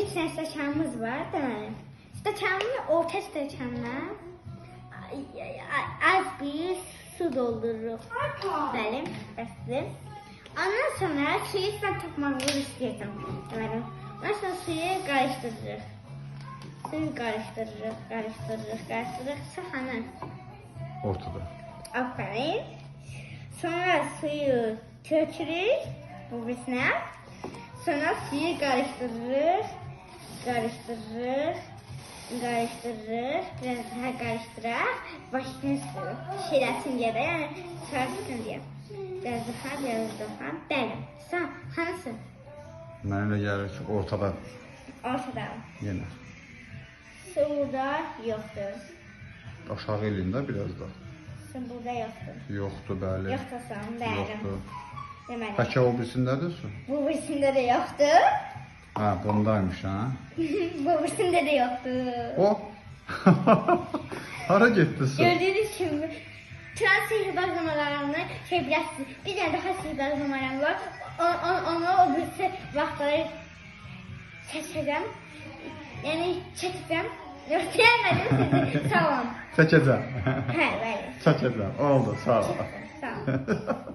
üç tane stəkanımız var, deməli. Stəkanın orta stəkanına ay- ay- ay- az bir su doldururuq. Bəli, bəsdir. Ondan sonra suyu sən tapmağını istəyirəm. Deməli, ondan sonra suyu qarışdırırıq. Suyu qarışdırırıq, qarışdırırıq, qarışdırırıq. Saxanı. Ortada. Aferin. Sonra suyu tökürük bu. Sonra suyu karıştırırız. Karıştırırız. Karıştırırız. Biraz daha karıştırarak başını suyu. Şilesin diye de yani sarısın diye. Biraz daha, biraz daha. Benim. Sen hansı? Mənə elə gəlir ki, ortada Ortada. yenə. Burada yoktur. Aşağı eləyim də biraz da. Su burada yoktur. Yoxdur, bəli. Yoksa sen benim. Yoxdur. Demedim. Bəlkə o birisindədir su? Bu birisinde de yoktur. Ha, bundaymış ha. Bu birisinde de yoktur. O. Su? Gördüğünüz gibi trans sihirbaz numaralarını şey biraz bir tane daha sihirbaz numaram var. O, o, onu o birisi vaxtları seçeceğim. Yani çekeceğim. Gösteremedim sizi. Sağ olun. Çəkəcəm. He böyle. Çəkəcəm. Oldu, sağ ol. Sağ olun.